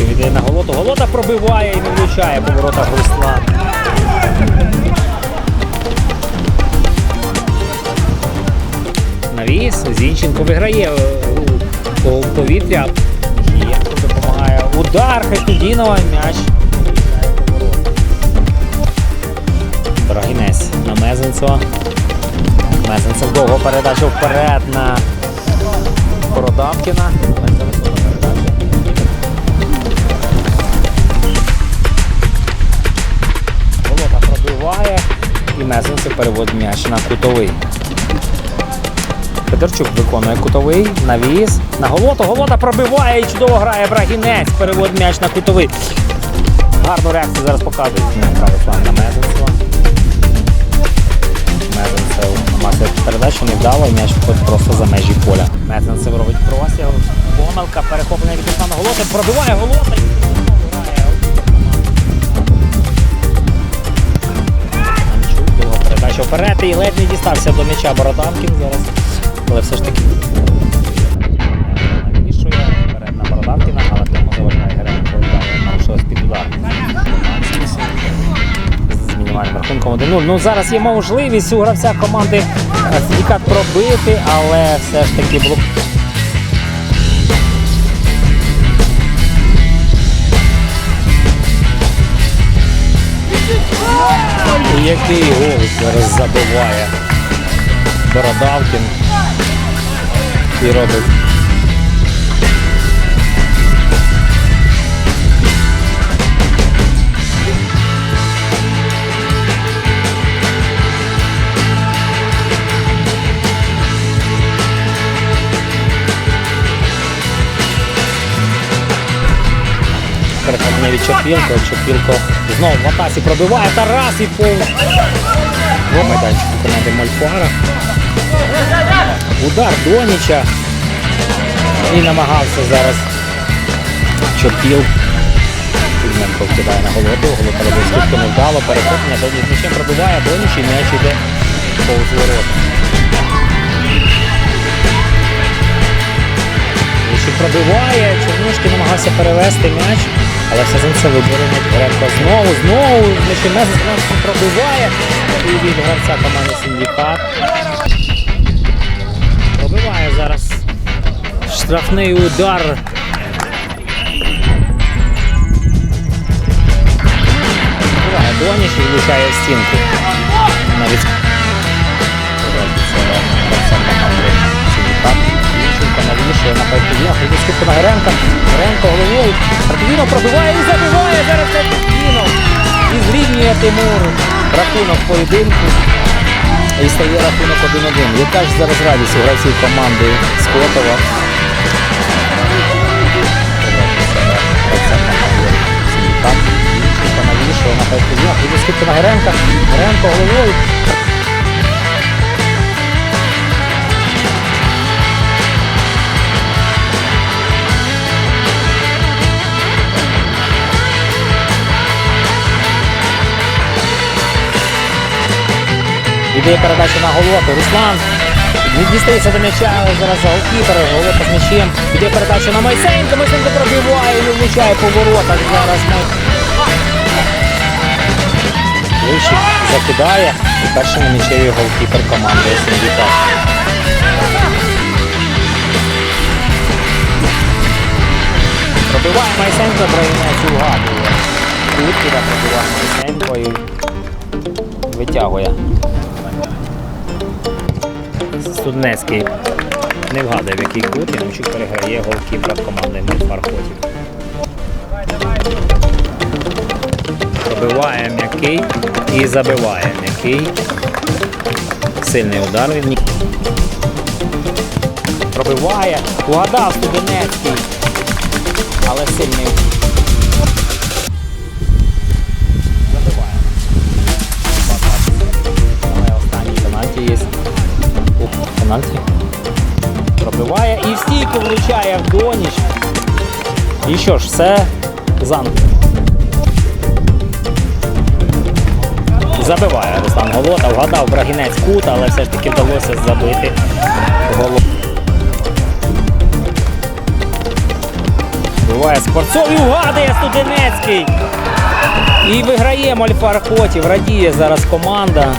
Чернушки віддає на Голоту. Голота пробиває і не влучає по воротах Руслан. Навіс. Зінченко виграє е, у- повітря. Єнко допомагає. Удар Хайтудінова. М'яч. воротах. На Мезенцева. Мезенцев довго передачу вперед на Бородавкіна. І Мезенцев переводить м'яч на кутовий. Федорчук виконує кутовий, навіс. На Голоту. Голота пробиває і чудово грає Брагінець. Переводить м'яч на кутовий. Гарну реакцію зараз показує Руслан на Мезенцева. Мезенцев намагався передачу не вдало, і м'яч виходить просто за межі поля. Мезенцев робить простір. Помилка, перехоплення від Руслана Голоти. Пробиває Голота. Довга вперед і ледь не дістався до м'яча Бородамкін зараз. Але все ж таки навішує вперед на Бородамкіна, але тому заважає Геренко удар. Залишилось під удар. З мінімальним рахунком 1-0. Ну зараз є можливість у гравця команди Сідікат пробити, але все ж таки блок. Який гол зараз забиває Бородавкін і робить. Перехоплення від Чопілко. Чопілко знову в атаці пробиває Тарас і. В майданчику команди Мольфара. Удар Доніча. І намагався зараз Чопіл. Кузьменко вкидає на голоту. Голота робить скидку невдало. Перехоплення. Доніч м'ячем пробиває Доніч і м'яч іде повз ворота. Пробиває, Чернушки намагався перевести м'яч, але все це виборює Гренко знову, знову, м'ячем Мезенцев пробиває і від гравця команди Синдикат. Пробиває зараз штрафний удар. Пробиває Доніч і влучає в стінку. Навіть Пайтовіна, ходить на Геренка. Геренко головою. Пайтовіно пробиває і забиває зараз Пайтовіно. І зрівнює Тимур рахунок поєдинку. І стає рахунок 1-1. Яка ж зараз радість у гравців команди Скотова. Ющенко на Геренка. Геренко головою. Іде передача на голоту. Руслан не дістається до м'яча, зараз за голкіпер, голота з м'ячем. Іде передача на Майсенко, Майсенко пробиває і влучає по воротах. Зараз ми. Лущик закидає і перший на м'ячеві голкіпер команди Синдикат. Пробиває Майсенко, Браїнець угадує. Тут туди пробиває Майсенко і витягує. Студнецький не вгадує, в який кут. Янчук переграє голкіпера команди Мархотів. Пробиває м'який і забиває м'який. Сильний удар від Нік. Пробиває. Угадав Студенецький. Але сильний. В влучає в доніч. І що ж, все заново. Забиває Руслан Голота, вгадав Брагінець кут, але все ж таки вдалося забити голо. Пробиває Скворцов і вгадує Студенецький. І виграє Мальфар Хотів. Радіє зараз команда.